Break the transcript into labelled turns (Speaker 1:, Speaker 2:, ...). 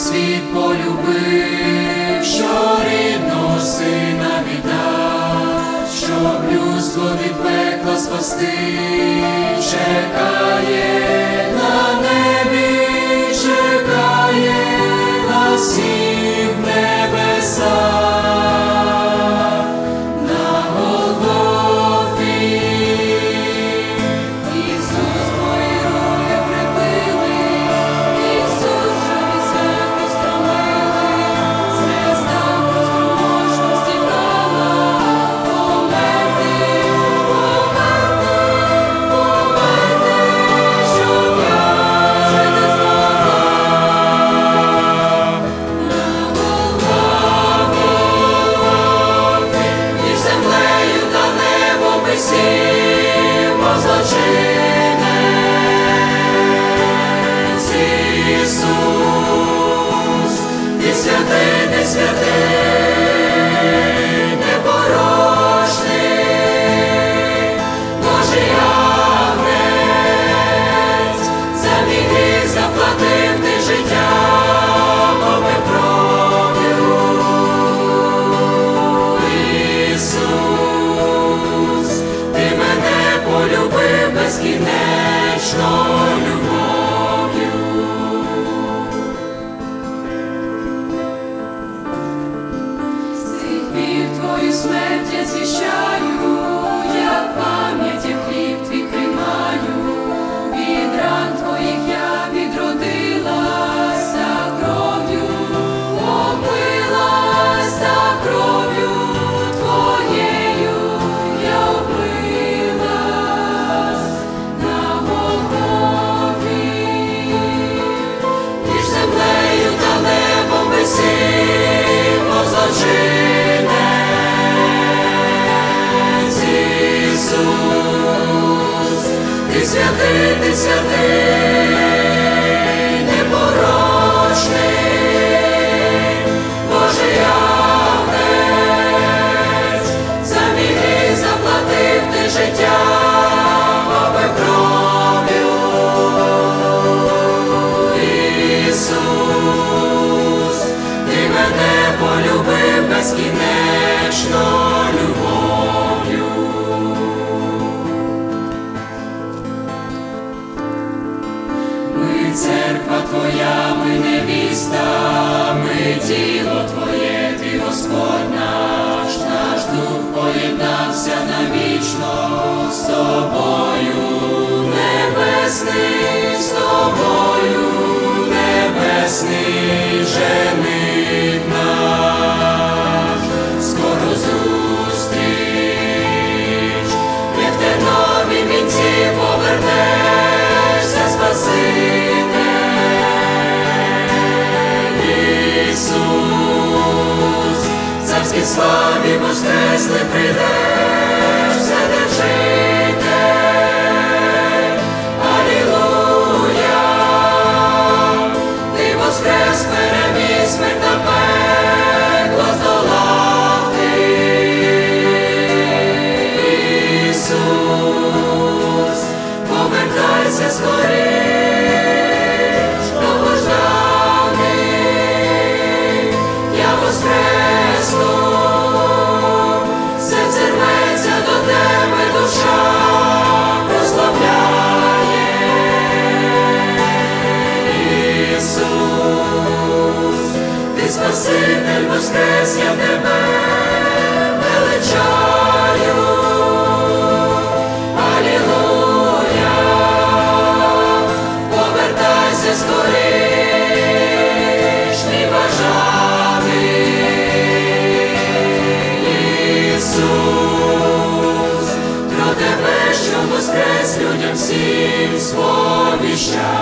Speaker 1: світ полюбив, що рідного сина віддав, щоб людство від пекла спасти, чекає святий, ти святий, непорочний, Божий агнець, за мій гріх заплатив ти життя, мовив кров'ю. Ти мене полюбив безкінечно
Speaker 2: твою смерть я звіщаю,
Speaker 1: безкінечно любов'ю. Ми церква Твоя, ми невіста, ми тіло Твоє, Ти Господь наш, наш дух поєднався навічно з Тобою, небесний, з Тобою, небесний царській славі воскресли прийдеш, все де жити. Алілуя, ти воскрес переміг смерть та пекло здолав ти. Ісус, повертайся Ісус, про тебе, що воскрес людям всім сповіщав.